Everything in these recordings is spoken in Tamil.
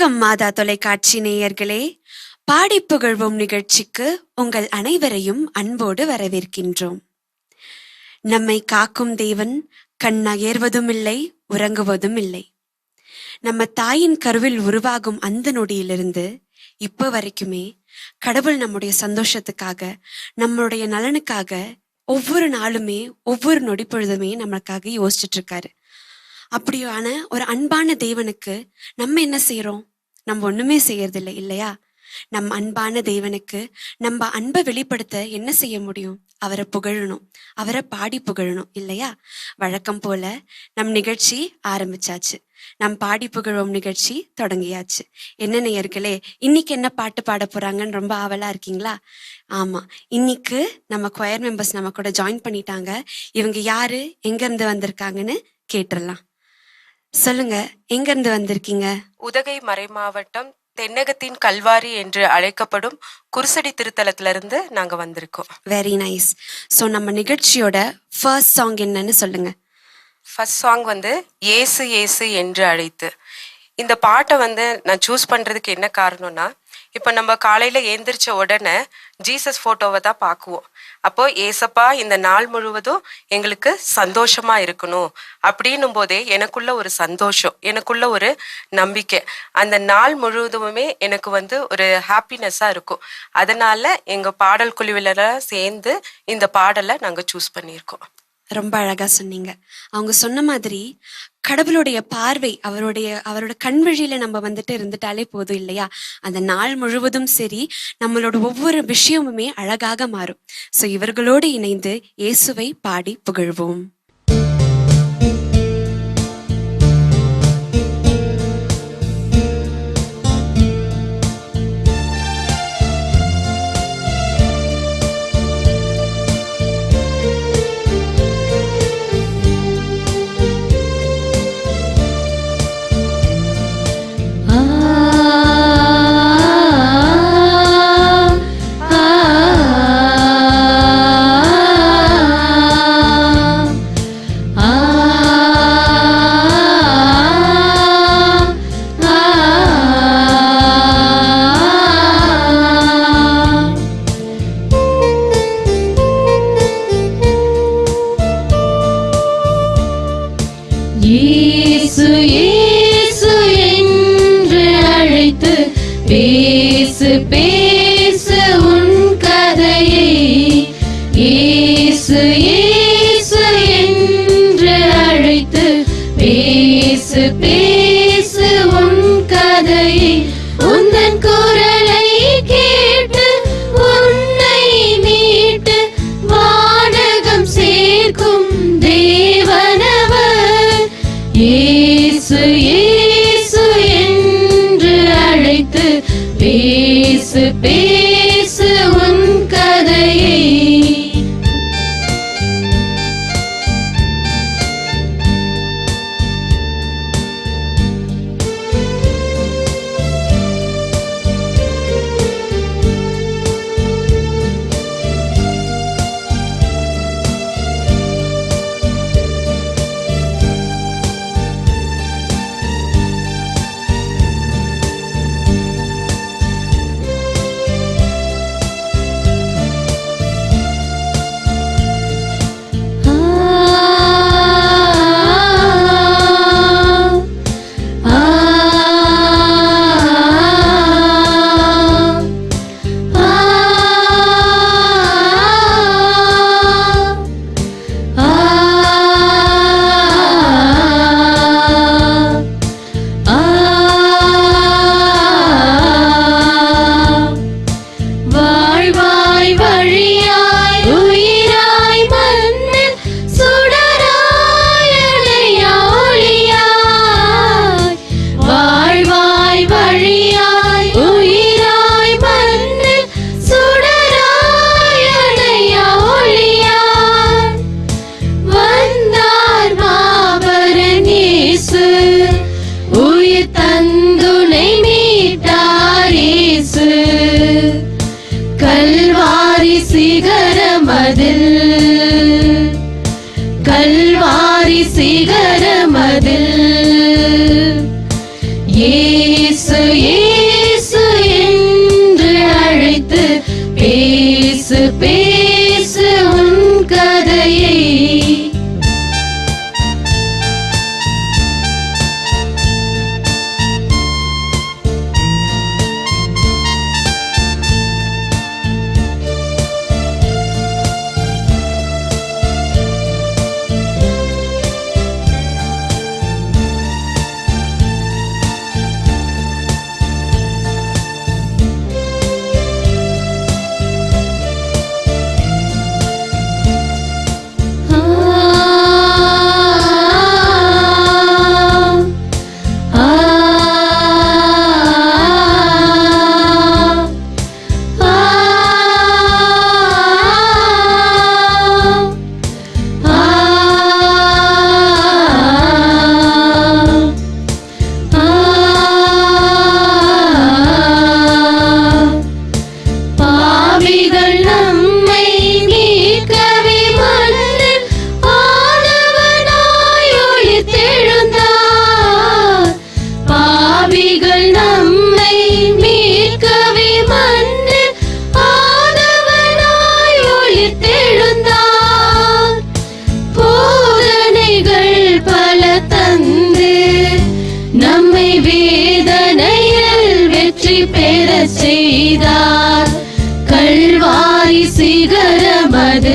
வணக்கம் மாதா தொலைக்காட்சி நேயர்களே. பாடி புகழ்வோம் நிகழ்ச்சிக்கு உங்கள் அனைவரையும் அன்போடு வரவேற்கின்றோம். நம்மை காக்கும் தேவன் கண் அயர்வதும் இல்லை உறங்குவதும் இல்லை நம்ம தாயின் கருவில் உருவாகும் அந்த நொடியிலிருந்து இப்போ வரைக்குமே கடவுள் நம்முடைய சந்தோஷத்துக்காக நம்மளுடைய நலனுக்காக ஒவ்வொரு நாளுமே ஒவ்வொரு நொடி பொழுதுமே நமக்காக யோசிச்சுட்டு இருக்காரு. அப்படியான ஒரு அன்பான தேவனுக்கு நம்ம என்ன செய்யறோம் நம்ம ஒண்ணுமே செய்யறதில்லை இல்லையா? நம் அன்பான தேவனுக்கு நம்ம அன்பை வெளிப்படுத்த என்ன செய்ய முடியும்? அவரை புகழணும். அவரை பாடி புகழணும் இல்லையா? வழக்கம் போல நம் நிகழ்ச்சி ஆரம்பிச்சாச்சு. நம் பாடி புகழும் நிகழ்ச்சி தொடங்கியாச்சு. என்ன நேயர்களே இன்னைக்கு என்ன பாட்டு பாட போறாங்கன்னு ரொம்ப ஆவலா இருக்கீங்களா? ஆமா. இன்னைக்கு நம்ம கொயர் மெம்பர்ஸ் நம்ம கூட ஜாயின் பண்ணிட்டாங்க. இவங்க யாரு? எங்க இருந்து வந்திருக்காங்கன்னு கேட்டுடலாம். சொல்லுங்க எங்க இருந்து வந்திருக்கீங்க? உதகை மறைமாவட்டம் தென்னகத்தின் கல்வாரி என்று அழைக்கப்படும் குருசடி திருத்தலத்திலிருந்து நாங்க வந்திருக்கோம். வெரி நைஸ் ஸோ நம்ம நிகழ்ச்சியோட ஃபர்ஸ்ட் சாங் என்னன்னு சொல்லுங்க. ஃபர்ஸ்ட் சாங் வந்து ஏசு ஏசு என்று அழைத்து. இந்த பாட்டை வந்து நான் சூஸ் பண்றதுக்கு என்ன காரணம்னா இப்போ நம்ம காலையில ஏந்திரிச்ச உடனே ஜீசஸ் போட்டோவை தான் பார்க்குவோம். அப்போ ஏசப்பா இந்த நாள் முழுவதும் எங்களுக்கு சந்தோஷமா இருக்கணும். அப்படின்னும் போதே எனக்குள்ள ஒரு சந்தோஷம் எனக்குள்ள ஒரு நம்பிக்கை. அந்த நாள் முழுவதுமே எனக்கு வந்து ஒரு ஹாப்பினஸ்ஸா இருக்கும். அதனால எங்க பாடல் குழுவிலலாம் சேர்ந்து இந்த பாடலை நாங்க சூஸ் பண்ணியிருக்கோம். ரொம்ப அழகா சொன்னீங்க. அவங்க சொன்ன மாதிரி கடவுளுடைய பார்வை அவருடைய அவரோட கண் வழியில நம்ம வந்துட்டு இருந்துட்டாலே போதும் இல்லையா? அந்த நாள் முழுவதும் சரி நம்மளோட ஒவ்வொரு விஷயமுமே அழகாக மாறும். ஸோ இவர்களோடு இணைந்து இயேசுவை பாடி புகழ்வோம். இயேசு கல்வாரி சிகரமதில் கல்வாரி சிகரமது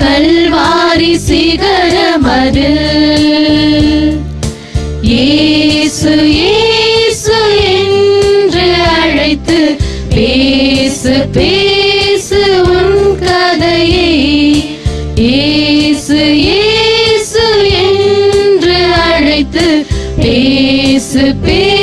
கல்வாரி சிகரமது இயேசு இயேசு என்று அழைத்து பேசு பேசு உன் கதையை. இயேசு இயேசு என்று அழைத்து பேசு பேசு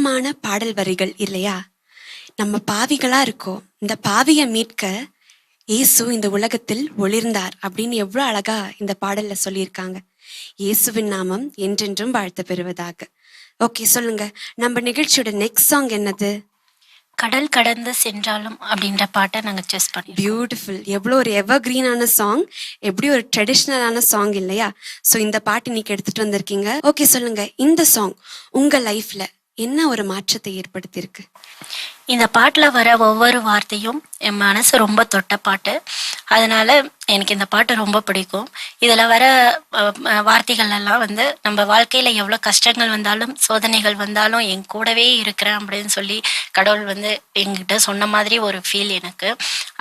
உருக்கமான பாடல் வரிகள் இல்லையா? நம்ம பாவிகளா இருக்கோம். இந்த பாவியை மீட்க இயேசு இந்த உலகத்தில் ஒளிர்ந்தார் அப்படின்னு எவ்வளவு அழகா இந்த பாடல்ல சொல்லியிருக்காங்க. இயேசுவின் நாமம் என்றென்றும் வாழ்த்து பெறுவதாக. ஓகே சொல்லுங்க. நம்ம நிகழ்ச்சியோட நெக்ஸ்ட் சாங் என்னது? கடல் கடந்து சென்றாலும் அப்படின்ற பாட்டை நாங்கள் சூஸ் பண்ணியிருக்கோம் பியூட்டிஃபுல் எவ்வளோ ஒரு எவர் கிரீனான சாங் எப்படி ஒரு ட்ரெடிஷ்னலான சாங் இல்லையா? ஸோ இந்த பாட்டு இன்னைக்கு எடுத்துட்டு வந்திருக்கீங்க. ஓகே சொல்லுங்க. இந்த சாங் உங்க லைஃப்ல என்ன ஒரு மாற்றத்தை ஏற்படுத்தியிருக்கு? இந்த பாட்டில் வர ஒவ்வொரு வார்த்தையும் என் மனசு ரொம்ப தொட்ட பாட்டு. அதனால எனக்கு இந்த பாட்டு ரொம்ப பிடிக்கும். இதில் வர வார்த்தைகள் எல்லாம் வந்து நம்ம வாழ்க்கையில் எவ்வளோ கஷ்டங்கள் வந்தாலும் சோதனைகள் வந்தாலும் என் கூடவே இருக்கிறேன் அப்படின்னு சொல்லி கடவுள் வந்து எங்கிட்ட சொன்ன மாதிரி ஒரு ஃபீல் எனக்கு.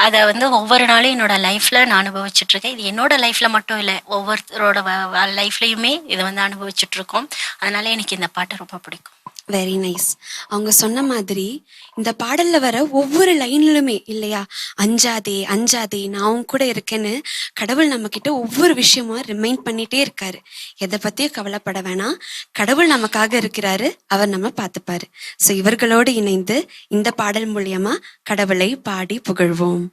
அதை வந்து ஒவ்வொரு நாளும் என்னோட லைஃப்பில் நான் அனுபவிச்சுட்ருக்கேன் இது என்னோட லைஃப்பில் மட்டும் இல்லை ஒவ்வொருத்தரோட லைஃப்லையுமே இதை வந்து அனுபவிச்சுட்ருக்கோம் அதனால எனக்கு இந்த பாட்டு ரொம்ப பிடிக்கும். வெரி நைஸ் அவங்க சொன்ன மாதிரி இந்த பாடல்ல வர ஒவ்வொரு லைன்லுமே இல்லையா? அஞ்சாதே அஞ்சாதே நான் உன் கூட இருக்கேன்னு கடவுள் நம்ம கிட்ட ஒவ்வொரு விஷயமும் ரிமைண்ட் பண்ணிட்டே இருக்காரு. எதை பத்தியும் கவலைப்பட வேணாம். கடவுள் நமக்காக இருக்கிறாரு. அவர் நம்ம பார்த்துப்பாரு. ஸோ இவர்களோடு இணைந்து இந்த பாடல் மூலியமா கடவுளை பாடி புகழ்வோம்.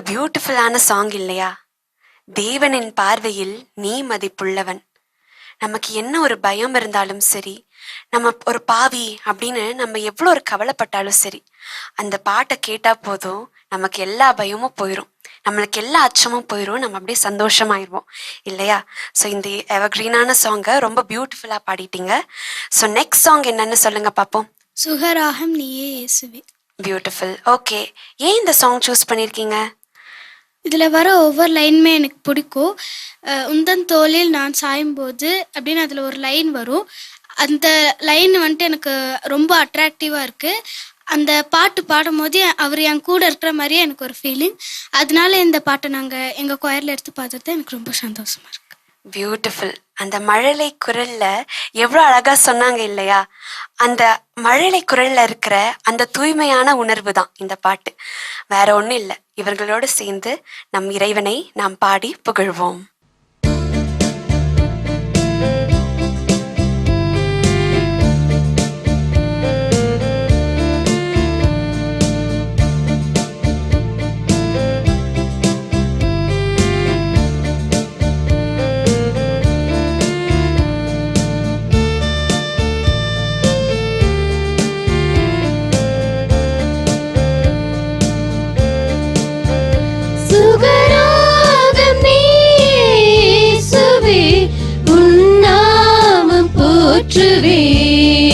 ஒரு பியூட்டிஃபுல்லான சாங் இல்லையா? தேவனின் பார்வையில் நீ மதிப்புள்ளவன். நமக்கு என்ன ஒரு பயம் இருந்தாலும் சரி நம்ம ஒரு பாவி அப்படின்னு நம்ம எவ்வளோ ஒரு கவலைப்பட்டாலும் சரி அந்த பாட்டை கேட்டா போதும் நமக்கு எல்லா பயமும் போயிடும் நம்மளுக்கு எல்லா அச்சமும் போயிடும் நம்ம அப்படியே சந்தோஷமாயிருவோம். இல்லையா? ஸோ இந்த எவர்கிரீனான சாங்கை ரொம்ப பியூட்டிஃபுல்லாக பாடிட்டீங்க. ஸோ நெக்ஸ்ட் சாங் என்னன்னு சொல்லுங்க பார்ப்போம் சுகராகம் நீயே இயேசுவே. பியூட்டிஃபுல் ஓகே ஏன் இந்த சாங் சூஸ் பண்ணியிருக்கீங்க இதில் வர ஒவ்வொரு லைனுமே எனக்கு பிடிக்கும். உந்தன் தோளில் நான் சாயும்போது அப்படின்னு அதில் ஒரு லைன் வரும். அந்த லைன் வந்துட்டு எனக்கு ரொம்ப அட்ராக்டிவாக இருக்குது அந்த பாட்டு பாடும்போது அவர் என் கூட இருக்கிற மாதிரியே எனக்கு ஒரு ஃபீலிங் அதனால இந்த பாட்டை நாங்கள் எங்கள் கொயரில் எடுத்து பார்த்தது எனக்கு ரொம்ப சந்தோஷமாக இருக்குது பியூட்டிஃபுல் அந்த மழலை குரல்ல எவ்வளோ அழகா சொன்னாங்க இல்லையா? அந்த மழலை குரல்ல இருக்கிற அந்த தூய்மையான உணர்வு தான் இந்த பாட்டு. வேற ஒன்றும் இல்லை. இவர்களோடு சேர்ந்து நம் இறைவனை நாம் பாடி புகழ்வோம். 之力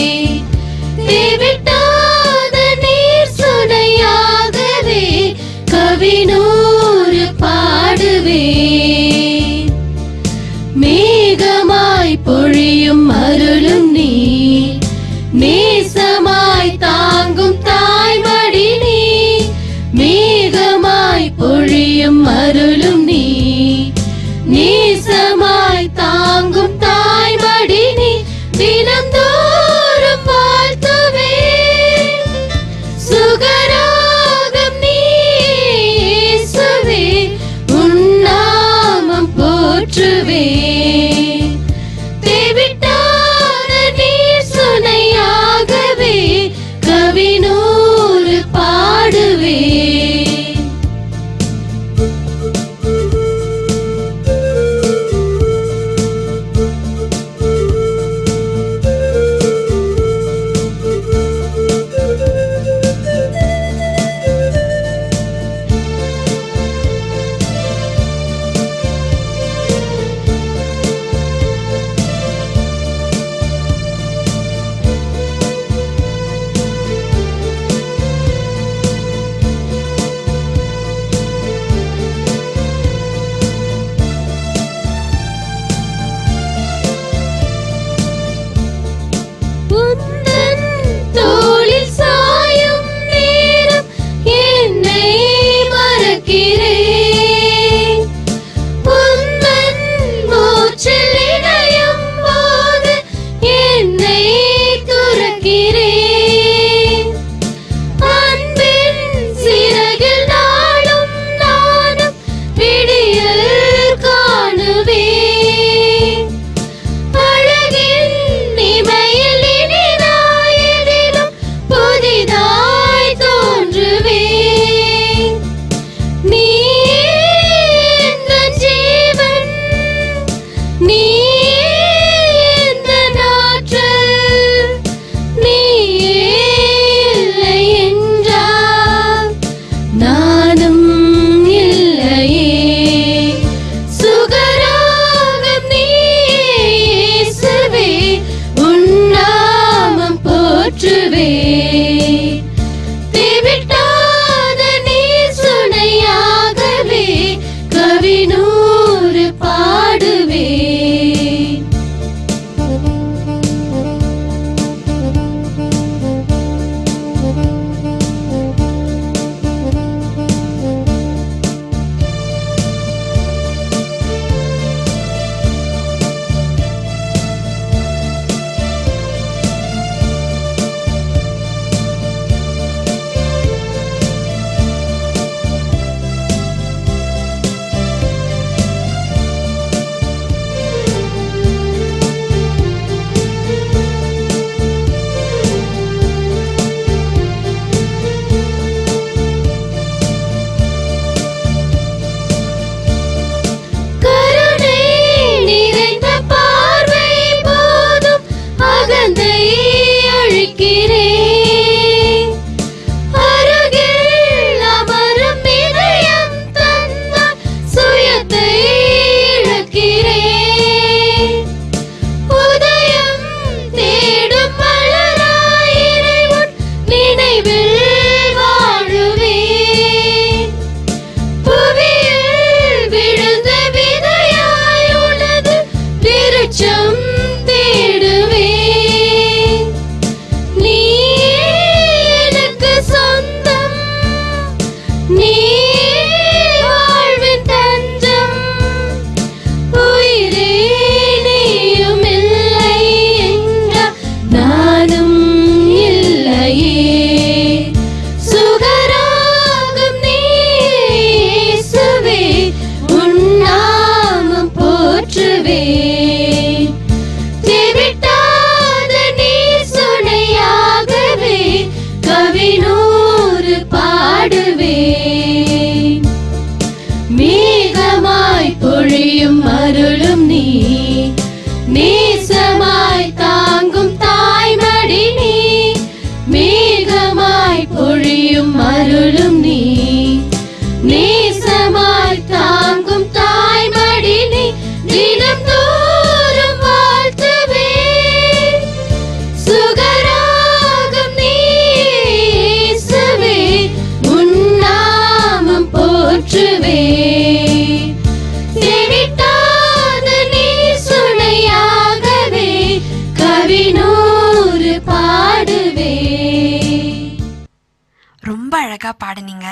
பாடுனீங்க?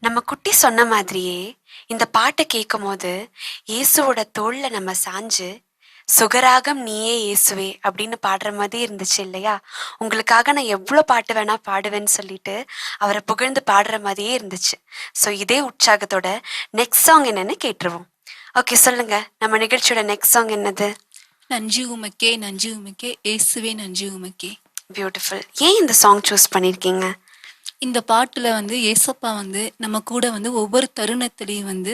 நம்ம குட்டி சொன்ன மாதிரியே இந்த பாட்டை கேட்கும் போது இயேசுவோட தோல்ல நம்ம சாஞ்சு சுகராகம் நீயே இயேசுவே அப்படின்னு பாடுற மாதிரி இருந்துச்சு இல்லையா? உங்களுக்காக நான் எவ்வளோ பாட்டு வேணா பாடுவேன்னு சொல்லிட்டு அவரை புகழ்ந்து பாடுற மாதிரியே இருந்துச்சு. ஸோ இதே உற்சாகத்தோட நெக்ஸ்ட் சாங் என்னன்னு கேட்டுருவோம். ஓகே சொல்லுங்க. நம்ம நிகழ்ச்சியோட நெக்ஸ்ட் சாங் என்னது? நன்றி உமக்கே நன்றி உமக்கே இயேசுவே நன்றி உமக்கே. பியூட்டிஃபுல் ஏன் இந்த சாங் சூஸ் பண்ணியிருக்கீங்க இந்த பாட்டில் வந்து ஏசப்பா வந்து நம்ம கூட வந்து ஒவ்வொரு தருணத்திலையும் வந்து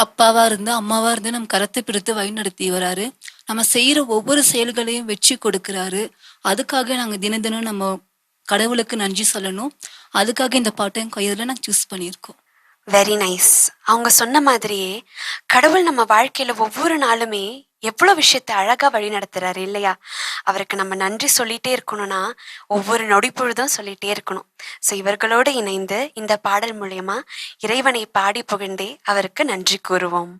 அப்பாவாக இருந்து அம்மாவாக இருந்து நம்ம கரத்தை பிடித்து வழிநடத்தி வராரு. நம்ம செய்கிற ஒவ்வொரு செயல்களையும் வெற்றி கொடுக்குறாரு. அதுக்காக நாங்கள் தினம் தினம் நம்ம கடவுளுக்கு நன்றி சொல்லணும். அதுக்காக இந்த பாட்டை என் கையில நாங்கள் சூஸ் பண்ணியிருக்கோம். வெரி நைஸ் அவங்க சொன்ன மாதிரியே கடவுள் நம்ம வாழ்க்கையில் ஒவ்வொரு நாளுமே எவ்வளோ விஷயத்த அழகா வழி நடத்துறாரு இல்லையா? அவருக்கு நம்ம நன்றி சொல்லிட்டே இருக்கணும்னா ஒவ்வொரு நொடி பொழுதும் சொல்லிட்டே இருக்கணும். ஸோ இவர்களோடு இணைந்து இந்த பாடல் மூலியமா இறைவனை பாடி புகழ்ந்தே அவருக்கு நன்றி கூறுவோம்.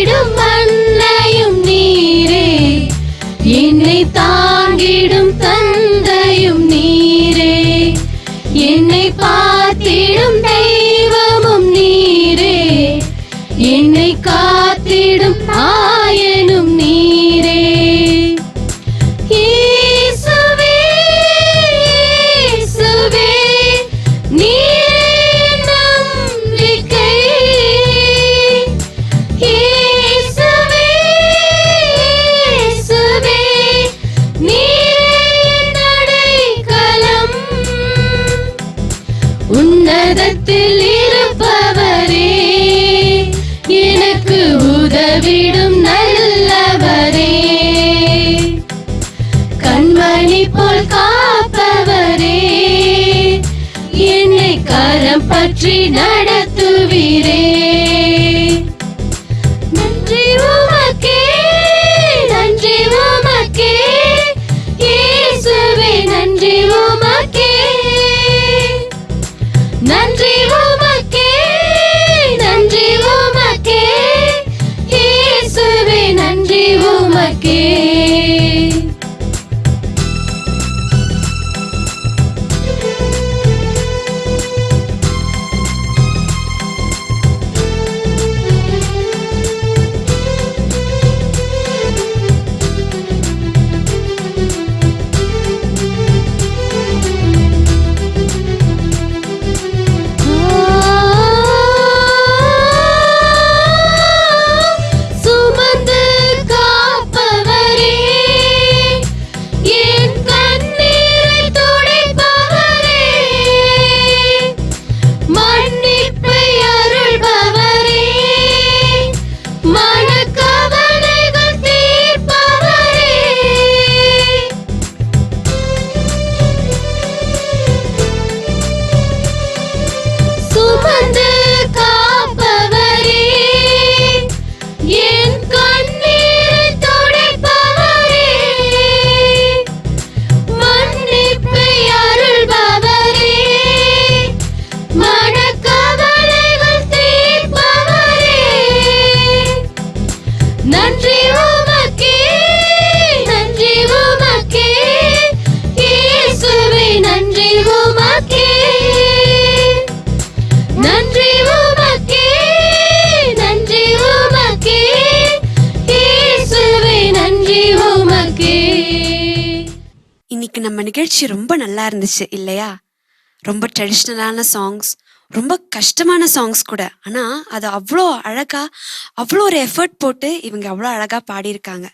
தேற்றிடும் இன்னைக்கு நம்ம நிகழ்ச்சி ரொம்ப நல்லா இருந்துச்சு இல்லையா? ரொம்ப ட்ரெடிஷ்னலான சாங்ஸ் ரொம்ப கஷ்டமான சாங்ஸ் கூட. ஆனால் அது அவ்வளோ அழகா அவ்வளோ ஒரு எஃபர்ட் போட்டு இவங்க அவ்வளோ அழகாக பாடியிருக்காங்க.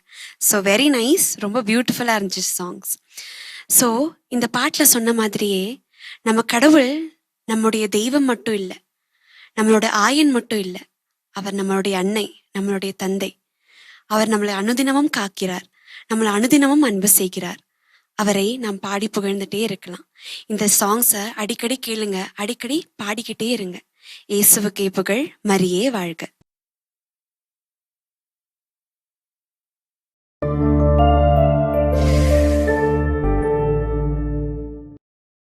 ஸோ வெரி நைஸ் ரொம்ப பியூட்டிஃபுல்லாக இருந்துச்சு சாங்ஸ் ஸோ இந்த பாட்டில் சொன்ன மாதிரியே நம்ம கடவுள் நம்முடைய தெய்வம் மட்டும் இல்லை நம்மளோட ஆயன் மட்டும் இல்லை அவர் நம்மளுடைய அன்னை நம்மளுடைய தந்தை அவர் நம்மளை அனுதினமும் காக்கிறார் நம்மளை அனுதினமும் அன்பு செய்கிறார். அவரை நாம் பாடி புகழ்ந்துட்டே இருக்கலாம். இந்த சாங்ஸை அடிக்கடி கேளுங்க. அடிக்கடி பாடிக்கிட்டே இருங்க. இயேசுவுக்கே புகழ். மரியே வாழ்க.